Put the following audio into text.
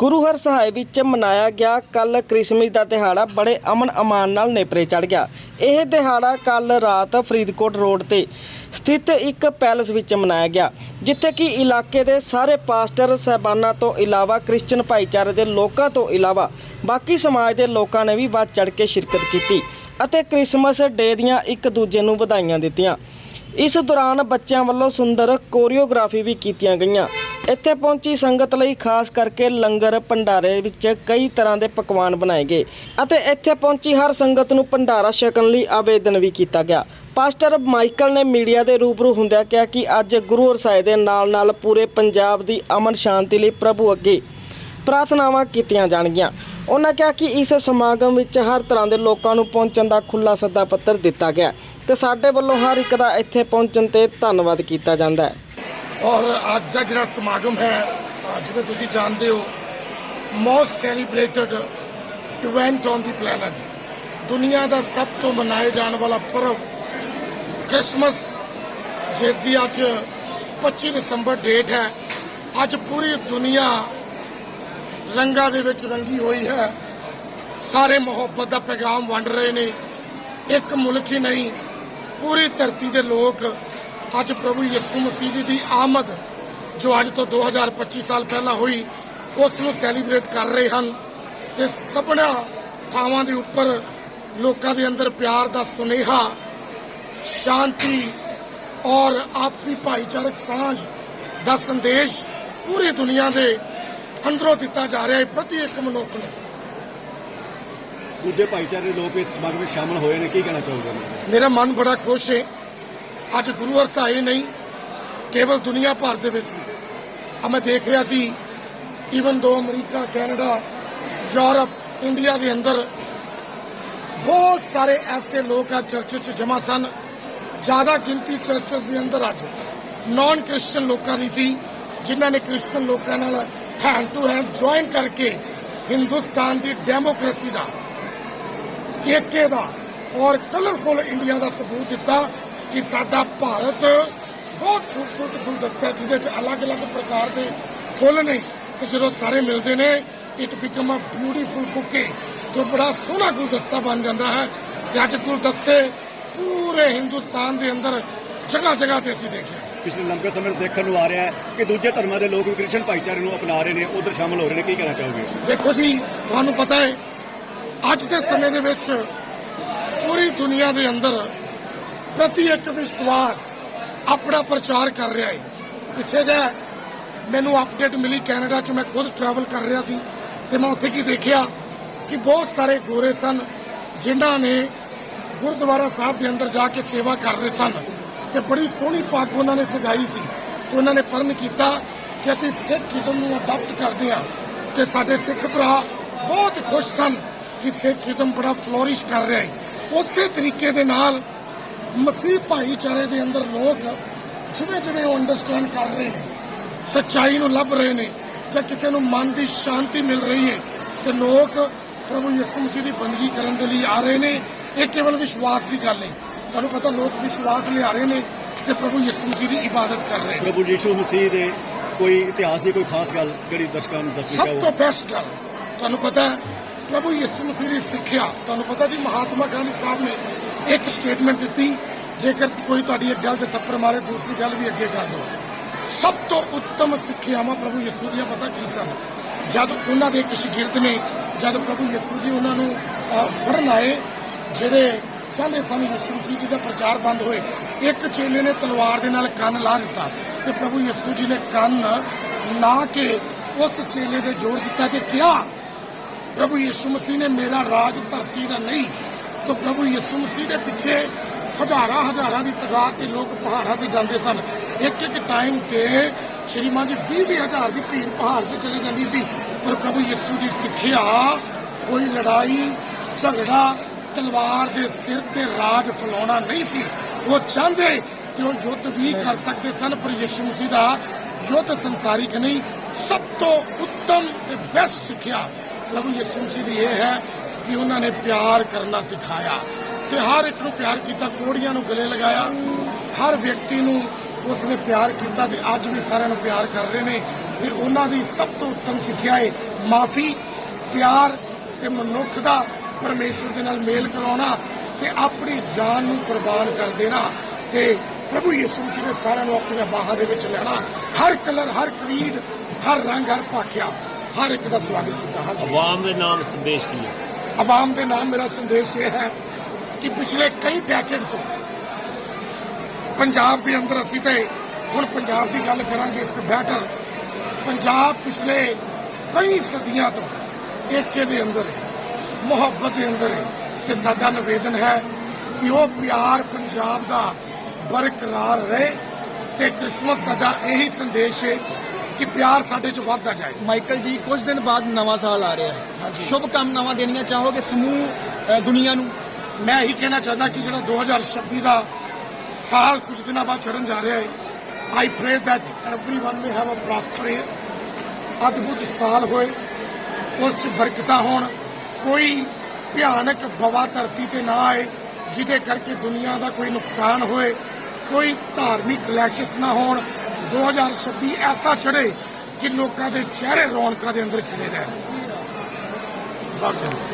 ਗੁਰੂ ਹਰ ਸਹਾਇ ਵਿੱਚ ਮਨਾਇਆ ਗਿਆ ਕੱਲ ਕ੍ਰਿਸਮਸ ਦਾ ਦਿਹਾੜਾ ਬੜੇ ਅਮਨ ਅਮਾਨ ਨਾਲ ਨੇਪਰੇ ਚੜ ਗਿਆ। ਇਹ ਦਿਹਾੜਾ ਕੱਲ ਰਾਤ ਫਰੀਦਕੋਟ ਰੋਡ ਤੇ ਸਥਿਤ ਇੱਕ ਪੈਲਸ ਵਿੱਚ ਮਨਾਇਆ ਗਿਆ, ਜਿੱਥੇ ਕਿ ਇਲਾਕੇ ਦੇ ਸਾਰੇ ਪਾਸਟਰ ਸਹਿਬਾਨਾਂ ਤੋਂ ਇਲਾਵਾ ਕ੍ਰਿਸਚਨ ਭਾਈਚਾਰੇ ਦੇ ਲੋਕਾਂ ਤੋਂ ਇਲਾਵਾ ਬਾਕੀ ਸਮਾਜ ਦੇ ਲੋਕਾਂ ਨੇ ਵੀ ਵੱਧ ਚੜ ਕੇ ਸ਼ਿਰਕਤ ਕੀਤੀ ਅਤੇ ਕ੍ਰਿਸਮਸ ਡੇ ਦੀਆਂ ਇੱਕ ਦੂਜੇ ਨੂੰ ਵਧਾਈਆਂ ਦਿੱਤੀਆਂ। ਇਸ ਦੌਰਾਨ ਬੱਚਿਆਂ ਵੱਲੋਂ ਸੁੰਦਰ ਕੋਰੀਓਗ੍ਰਾਫੀ ਵੀ ਕੀਤੀਆਂ ਗਈਆਂ। ਇੱਥੇ ਪਹੁੰਚੀ ਸੰਗਤ ਲਈ ਖਾਸ ਕਰਕੇ ਲੰਗਰ ਭੰਡਾਰੇ ਵਿੱਚ ਕਈ ਤਰ੍ਹਾਂ ਦੇ ਪਕਵਾਨ ਬਣਾਏ ਗਏ ਅਤੇ ਇੱਥੇ ਪਹੁੰਚੀ ਹਰ ਸੰਗਤ ਨੂੰ ਭੰਡਾਰਾ ਛਕਣ ਲਈ ਆਵੇਦਨ ਵੀ ਕੀਤਾ ਗਿਆ। ਪਾਸਟਰ ਮਾਈਕਲ ਨੇ ਮੀਡੀਆ ਦੇ ਰੂਬਰੂ ਹੁੰਦਿਆਂ ਕਿਹਾ ਕਿ ਅੱਜ ਗੁਰੂ ਹਰਸਾਏ ਦੇ ਨਾਲ-ਨਾਲ ਪੂਰੇ ਪੰਜਾਬ ਦੀ ਅਮਨ ਸ਼ਾਂਤੀ ਲਈ ਪ੍ਰਭੂ ਅੱਗੇ ਪ੍ਰਾਰਥਨਾਵਾਂ ਕੀਤੀਆਂ ਜਾਣਗੀਆਂ। ਉਹਨਾਂ ਕਿਹਾ ਕਿ ਇਸ ਸਮਾਗਮ ਵਿੱਚ ਹਰ ਤਰ੍ਹਾਂ ਦੇ ਲੋਕਾਂ ਨੂੰ ਪਹੁੰਚਣ ਦਾ ਖੁੱਲਾ ਸੱਦਾ ਪੱਤਰ ਦਿੱਤਾ ਗਿਆ ਤੇ ਸਾਡੇ ਵੱਲੋਂ ਹਰ ਇੱਕ ਦਾ ਇੱਥੇ ਪਹੁੰਚਣ ਤੇ ਧੰਨਵਾਦ ਕੀਤਾ ਜਾਂਦਾ ਹੈ। ਔਰ ਅੱਜ ਦਾ ਜਿਹੜਾ ਸਮਾਗਮ ਹੈ ਅ, ਜਿਵੇਂ ਤੁਸੀਂ ਜਾਣਦੇ ਹੋ most celebrated event on the planet ਦੁਨੀਆ ਦਾ ਸਭ ਤੋਂ ਮਨਾਏ ਜਾਣ ਵਾਲਾ ਪਰਵ ਕ੍ਰਿਸਮਸ। ਜਿਸ ਦੀ ਅੱਜ 25 ਦਸੰਬਰ ਡੇਟ ਹੈ। ਅੱਜ ਪੂਰੀ ਦੁਨੀਆ ਰੰਗਾਂ ਦੇ ਵਿੱਚ ਰੰਗੀ ਹੋਈ ਹੈ। ਸਾਰੇ ਮੁਹੱਬਤ ਦਾ ਪੈਗਾਮ ਵੰਡ ਰਹੇ ਨੇ। ਇੱਕ ਮੁਲਕ ਹੀ ਨਹੀਂ ਪੂਰੀ ਧਰਤੀ ਦੇ ਲੋਕ ਅੱਜ ਪ੍ਰਭੂ ਯਿਸੂ ਮਸੀਹ ਜੀ ਦੀ ਆਮਦ ਜੋ ਅੱਜ ਤੋਂ 2025 ਸਾਲ ਪਹਿਲਾਂ ਹੋਈ ਉਸ ਨੂੰ ਸੈਲੀਬ੍ਰੇਟ ਕਰ ਰਹੇ ਹਨ ਤੇ ਸਭਨਾ ਥਾਵਾਂ ਦੇ ਉੱਪਰ ਲੋਕਾਂ ਦੇ ਅੰਦਰ ਪਿਆਰ ਦਾ ਸੁਨੇਹਾ ਸ਼ਾਂਤੀ ਔਰ ਆਪਸੀ ਭਾਈਚਾਰਕ ਸਾਂਝ ਦਾ ਸੰਦੇਸ਼ ਪੂਰੀ ਦੁਨੀਆ ਦੇ ਅੰਦਰੋਂ ਦਿੱਤਾ ਜਾ ਰਿਹਾ ਹੈ ਪ੍ਰਤੀ ਇੱਕ ਮਨੁੱਖ ਨੂੰ। ਦੂਜੇ ਭਾਈਚਾਰੇ ਲੋਕ ਇਸ ਸਮਾਗਮ ਵਿੱਚ ਸ਼ਾਮਲ ਹੋਏ ਨੇ ਕੀ ਕਹਿਣਾ ਚਾਹੋਗੇ? ਮੇਰਾ ਮਨ ਬੜਾ ਖੁਸ਼ ਹੈ ਅੱਜ ਗੁਰੂ ਅਰਸਾਏ ਨਹੀਂ, ਕੇਵਲ ਦੁਨੀਆ ਭਰ ਦੇ ਵਿੱਚ ਵੀ। ਆ ਮੈਂ ਦੇਖ ਰਿਹਾ ਸੀ even though America, Canada, Europe, India ਦੇ ਅੰਦਰ ਬਹੁਤ ਸਾਰੇ ਐਸੇ ਲੋਕ ਆ ਚਰਚ 'ਚ ਜਮਾ ਸਨ, ਜ਼ਿਆਦਾ ਗਿਣਤੀ ਚਰਚਸ ਦੇ ਅੰਦਰ ਅੱਜ ਨਾਨ ਕ੍ਰਿਸਚੀਅਨ ਲੋਕਾਂ ਦੀ ਸੀ, ਜਿਨ੍ਹਾਂ ਨੇ ਕ੍ਰਿਸਚੀਅਨ ਲੋਕਾਂ ਨਾਲ ਹੈਂਡ ਟੂ ਹੈਂਡ ਜੁਆਇਨ ਕਰਕੇ ਹਿੰਦੁਸਤਾਨ ਦੀ ਡੈਮੋਕ੍ਰੇਸੀ ਦਾ, ਏਕੇ ਦਾ ਔਰ ਕਲਰਫੁਲ ਇੰਡੀਆ ਦਾ ਸਬੂਤ ਦਿੱਤਾ। ਕਿ ਸਾਡਾ ਭਾਰਤ ਬਹੁਤ ਖੂਬਸੂਰਤ ਗੁਲਦਸਤਾ ਜਿਹਦੇ ਚ ਅਲੱਗ-ਅਲੱਗ ਪ੍ਰਕਾਰ ਦੇ ਫੁੱਲ ਨੇ ਤੇ ਜਦੋਂ ਸਾਰੇ ਮਿਲਦੇ ਨੇ it become a beautiful bouquet ਤੇ ਬੜਾ ਸੋਹਣਾ ਗੁਲਦਸਤਾ ਬਣ ਜਾਂਦਾ ਹੈ। ਅੱਜ ਗੁਲਦਸਤੇ ਪੂਰੇ ਹਿੰਦੁਸਤਾਨ ਦੇ ਅੰਦਰ ਜਗ੍ਹਾ ਜਗ੍ਹਾ ਤੇ ਅਸੀਂ ਦੇਖਿਆ। ਪਿਛਲੇ ਲੰਬੇ ਸਮੇਂ ਤੋਂ ਦੇਖਣ ਨੂੰ ਆ ਰਿਹਾ ਹੈ ਕਿ ਦੂਜੇ ਧਰਮਾਂ ਦੇ ਲੋਕ ਵੀ ਕ੍ਰਿਸਚਨ ਭਾਈਚਾਰੇ ਨੂੰ ਅਪਣਾ ਰਹੇ ਨੇ ਉਧਰ ਸ਼ਾਮਲ ਹੋ ਰਹੇ ਨੇ। ਕੀ ਕਹਿਣਾ ਚਾਹੋਗੇ? ਦੇਖੋ ਜੀ ਤੁਹਾਨੂੰ ਪਤਾ ਹੈ ਅੱਜ ਦੇ ਸਮੇਂ ਦੇ ਵਿੱਚ ਪੂਰੀ ਦੁਨੀਆ ਦੇ ਅੰਦਰ ਪ੍ਰਤੀ ਇੱਕ ਵਿਸ਼ਵਾਸ ਆਪਣਾ ਪ੍ਰਚਾਰ ਕਰ ਰਿਹਾ ਹੈ। ਪਿੱਛੇ ਜੇ ਮੈਨੂੰ ਅਪਡੇਟ ਮਿਲੀ ਕੈਨੇਡਾ 'ਚ, ਮੈਂ ਖੁਦ ਟਰੈਵਲ ਕਰ ਰਿਹਾ ਸੀ ਤੇ ਮੈਂ ਉੱਥੇ ਕੀ ਦੇਖਿਆ ਕਿ ਬਹੁਤ ਸਾਰੇ ਗੋਰੇ ਸਨ, ਜਿਨ੍ਹਾਂ ਨੇ ਗੁਰਦੁਆਰਾ ਸਾਹਿਬ ਦੇ ਅੰਦਰ ਜਾ ਕੇ ਸੇਵਾ ਕਰ ਰਹੇ ਸਨ। ਤੇ ਬੜੀ ਸੋਹਣੀ ਪੱਗ ਉਹਨਾਂ ਨੇ ਸਜਾਈ ਸੀ ਤੇ ਉਹਨਾਂ ਨੇ ਪਰਨ ਕੀਤਾ ਕਿ ਅਸੀਂ ਸਿੱਖ ਸਿੱਖੀਜ਼ਮ ਨੂੰ ਅਡਾਪਟ ਕਰਦੇ ਹਾਂ। ਤੇ ਸਾਡੇ ਸਿੱਖ ਭਰਾ ਬਹੁਤ ਖੁਸ਼ ਸਨ ਕਿ ਸਿੱਖ ਸਿੱਖੀਜ਼ਮ ਬੜਾ ਫਲੋਰਿਸ਼ ਕਰ ਰਿਹਾ ਹੈ। ਉਸੇ ਤਰੀਕੇ ਦੇ ਨਾਲ ਮਸੀਹ ਭਾਈਚਾਰੇ ਦੇ ਅੰਦਰ ਲੋਕ ਜਿਵੇਂ ਜਿਵੇਂ ਉਹ ਅੰਡਰਸਟੈਂਡ ਕਰ ਰਹੇ ਨੇ ਸੱਚਾਈ ਨੂੰ ਲੱਭ ਰਹੇ ਨੇ ਜਾਂ ਕਿਸੇ ਨੂੰ ਮਨ ਦੀ ਸ਼ਾਂਤੀ ਮਿਲ ਰਹੀ ਹੈ ਤੇ ਲੋਕ ਪ੍ਰਭੂ ਯਿਸੂ ਮਸੀਹ ਦੀ ਬੰਦਗੀ ਕਰਨ ਦੇ ਲਈ ਆ ਰਹੇ ਨੇ ਇਹ ਕੇਵਲ ਵਿਸ਼ਵਾਸ ਦੀ ਗੱਲ ਨਹੀਂ ਤੁਹਾਨੂੰ ਪਤਾ ਲੋਕ ਵਿਸ਼ਵਾਸ ਲਿਆ ਰਹੇ ਨੇ ਤੇ ਪ੍ਰਭੂ ਯਿਸੂ ਮਸੀਹ ਦੀ ਇਬਾਦਤ ਕਰ ਰਹੇ ਨੇ। ਪ੍ਰਭੂ ਯੀਸ਼ੂ ਮਸੀਹ ਦੇ ਕੋਈ ਇਤਿਹਾਸ ਦੀ ਕੋਈ ਖਾਸ ਗੱਲ ਜਿਹੜੀ ਦਰਸ਼ਕਾਂ ਨੂੰ ਦੱਸਣੀ ਸਭ ਤੋਂ ਚਾਹੋ ਬੈਸਟ ਗੱਲ ਤੁਹਾਨੂੰ ਪਤਾ ਪ੍ਰਭੂ ਯਿਸੂ ਮਸੀਹ ਦੀ ਸਿੱਖਿਆ। ਤੁਹਾਨੂੰ ਪਤਾ ਜੀ, ਮਹਾਤਮਾ ਗਾਂਧੀ ਸਾਹਿਬ ਨੇ ਇੱਕ ਸਟੇਟਮੈਂਟ ਦਿੱਤੀ, ਜੇਕਰ ਕੋਈ ਤੁਹਾਡੀ ਇੱਕ ਗੱਲ ਤੇ ਥੱਪੜ ਮਾਰੇ, ਦੂਸਰੀ ਗੱਲ ਵੀ ਅੱਗੇ ਕਰ ਦਿਓ। ਸਭ ਤੋਂ ਉੱਤਮ ਸਿੱਖਿਆਵਾਂ ਪ੍ਰਭੂ ਯਿਸੂ ਦੀਆਂ ਪਤਾ ਕੀ ਸਨ? ਜਦ ਉਹਨਾਂ ਦੇ ਇੱਕ ਸ਼ਾਗਿਰਦ ਨੇ, ਜਦ ਪ੍ਰਭੂ ਯਿਸੂ ਜੀ ਉਹਨਾਂ ਨੂੰ ਫੜਨ ਆਏ, ਜਿਹੜੇ ਚਾਹੁੰਦੇ ਸਨ ਯਿਸੂ ਮਸੀਹ ਜੀ ਦਾ ਪ੍ਰਚਾਰ ਬੰਦ ਹੋਏ, ਇੱਕ ਚੇਲੇ ਨੇ ਤਲਵਾਰ ਦੇ ਨਾਲ ਕੰਨ ਲਾ ਦਿੱਤਾ ਤੇ ਪ੍ਰਭੂ ਯਿਸੂ ਜੀ ਨੇ ਕੰਨ ਲਾ ਕੇ ਉਸ ਚੇਲੇ ਦੇ ਜੋੜ ਦਿੱਤਾ ਕਿ ਕਿਹਾ ਪ੍ਰਭੂ ਯਿਸੂ ਮਸੀਹ ਨੇ ਮੇਰਾ ਰਾਜ ਧਰਤੀ ਦਾ ਨਹੀਂ, ਸੋ ਪ੍ਰਭੂ ਯਿਸੂ ਮਸੀਹ ਦੇ ਪਿੱਛੇ ਹਜ਼ਾਰਾਂ ਹਜ਼ਾਰਾਂ ਦੀ ਤਾਦਾਦ ਤੇ ਲੋਕ ਪਹਾੜਾਂ ਤੇ ਜਾਂਦੇ ਸਨ। ਇੱਕ ਇੱਕ ਟਾਈਮ ਤੇ ਸ਼੍ਰੀਮਾਨ ਜੀ 20 ਦੀ ਭੀੜ ਪਹਾੜ ਤੇ ਚਲੀ ਜਾਂਦੀ ਸੀ, ਪਰ ਪ੍ਰਭੂ ਯਿਸੂ ਦੀ ਸਿੱਖਿਆ, ਕੋਈ ਲੜਾਈ, ਝਗੜਾ, ਤਲਵਾਰ ਦੇ ਸਿਰ ਤੇ ਰਾਜ ਫਲਾਉਣਾ ਨਹੀਂ ਸੀ। ਉਹ ਚਾਹੁੰਦੇ ਕਿ ਉਹ ਯੁੱਧ ਵੀ ਕਰ ਸਕਦੇ ਸਨ, ਪਰ ਯਿਸੂ ਮਸੀਹ ਦਾ ਯੁੱਧ ਸੰਸਾਰਿਕ ਨਹੀਂ, ਸਭ ਤੋਂ ਉੱਤਮ ਤੇ ਬੈਸਟ ਸਿੱਖਿਆ ਪ੍ਰਭੂ ਯਿਸੂ ਮਸੀਹ ਦੀ ਇਹ ਹੈ ਕਿ ਉਹਨਾਂ ਨੇ ਪਿਆਰ ਕਰਨਾ ਸਿਖਾਇਆ ਤੇ ਹਰ ਇੱਕ ਨੂੰ ਪਿਆਰ ਕੀਤਾ ਕੋੜੀਆਂ ਨੂੰ ਗਲੇ ਲਗਾਇਆ। ਹਰ ਵਿਅਕਤੀ ਨੂੰ ਉਸਨੇ ਪਿਆਰ ਕੀਤਾ ਤੇ ਅੱਜ ਵੀ ਸਾਰਿਆਂ ਨੂੰ ਪਿਆਰ ਕਰ ਰਹੇ ਨੇ ਤੇ ਉਹਨਾਂ ਦੀ ਸਭ ਤੋਂ ਉੱਤਮ ਸਿੱਖਿਆ ਹੈ ਮਾਫੀ, ਪਿਆਰ ਤੇ ਮਨੁੱਖ ਦਾ ਪਰਮੇਸ਼ਰ ਦੇ ਨਾਲ ਮੇਲ ਕਰਾਉਣਾ ਤੇ ਆਪਣੀ ਜਾਨ ਨੂੰ ਕੁਰਬਾਨ ਕਰ ਦੇਣਾ ਤੇ ਪ੍ਰਭੂ ਯਿਸੂ ਜੀ ਨੇ ਸਾਰਿਆਂ ਨੂੰ ਆਪਣੀਆਂ ਬਾਹਾਂ ਦੇ ਵਿੱਚ ਲੈਣਾ। ਹਰ ਕਲਰ, ਹਰ ਕਰੀਡ, ਹਰ ਰੰਗ, ਹਰ ਭਾਖਿਆ ਹਰ ਇੱਕ ਦਾ ਸਵਾਗਤ ਕੀਤਾ ਹਾਂ ਆਵਾਮ ਦੇ ਨਾਮ ਸੰਦੇਸ਼ ਕੀ ਹੈ? ਆਵਾਮ ਦੇ ਨਾਮ ਮੇਰਾ ਸੰਦੇਸ਼ ਇਹ ਹੈ ਕਿ ਪਿਛਲੇ ਕਈ ਡੈਕੇਡ ਤੋਂ ਪੰਜਾਬ ਦੇ ਅੰਦਰ ਅਸੀਂ ਤੇ ਹੁਣ ਪੰਜਾਬ ਦੀ ਗੱਲ ਕਰਾਂਗੇ ਇਸ ਬੈਟਰ ਪੰਜਾਬ ਪਿਛਲੇ ਕਈ ਸਦੀਆਂ ਤੋਂ ਏਕੇ ਦੇ ਅੰਦਰ ਹੈ ਮੁਹੱਬਤ ਦੇ ਅੰਦਰ ਹੈ ਤੇ ਸਾਡਾ ਨਿਵੇਦਨ ਹੈ ਕਿ ਉਹ ਪਿਆਰ ਪੰਜਾਬ ਦਾ ਬਰਕਰਾਰ ਰਹੇ ਤੇ ਕ੍ਰਿਸਮਸ ਸਾਡਾ ਇਹੀ ਸੰਦੇਸ਼ ਹੈ ਕਿ ਪਿਆਰ ਸਾਡੇ 'ਚ ਵੱਧਦਾ ਜਾਏ। ਮਾਈਕਲ ਜੀ ਕੁਝ ਦਿਨ ਬਾਅਦ ਨਵਾਂ ਸਾਲ ਆ ਰਿਹਾ ਹੈ। ਹਾਂਜੀ। ਸ਼ੁਭ ਕਾਮਨਾਵਾਂ ਦੇਣੀਆਂ ਚਾਹੋਗੇ ਸਮੂਹ ਅ, ਦੁਨੀਆ ਨੂੰ? ਮੈਂ ਇਹੀ ਕਹਿਣਾ ਚਾਹੁੰਦਾ ਕਿ ਜਿਹੜਾ 2026 ਦਾ ਸਾਲ ਕੁਝ ਦਿਨਾਂ ਬਾਅਦ ਚੜਨ ਜਾ ਰਿਹਾ ਹੈ I ਪ੍ਰੇ that everyone may have a prosperous ਅਦਭੁਤ ਸਾਲ ਹੋਏ ਉਸ 'ਚ ਬਰਕਤਾਂ ਹੋਣ ਕੋਈ ਭਿਆਨਕ ਬਵਾ ਧਰਤੀ ਤੇ ਨਾ ਆਏ ਜਿਹਦੇ ਕਰਕੇ ਦੁਨੀਆ ਦਾ ਕੋਈ ਨੁਕਸਾਨ ਹੋਏ ਕੋਈ ਧਾਰਮਿਕ ਕਲੈਸ਼ਸ ਨਾ ਹੋਣ 2026 ਐਸਾ ਚੜੇ ਕਿ ਲੋਕਾਂ ਦੇ ਚਿਹਰੇ ਰੌਣਕਾਂ ਦੇ ਅੰਦਰ ਖਿੜੇ ਰਹਿਣ।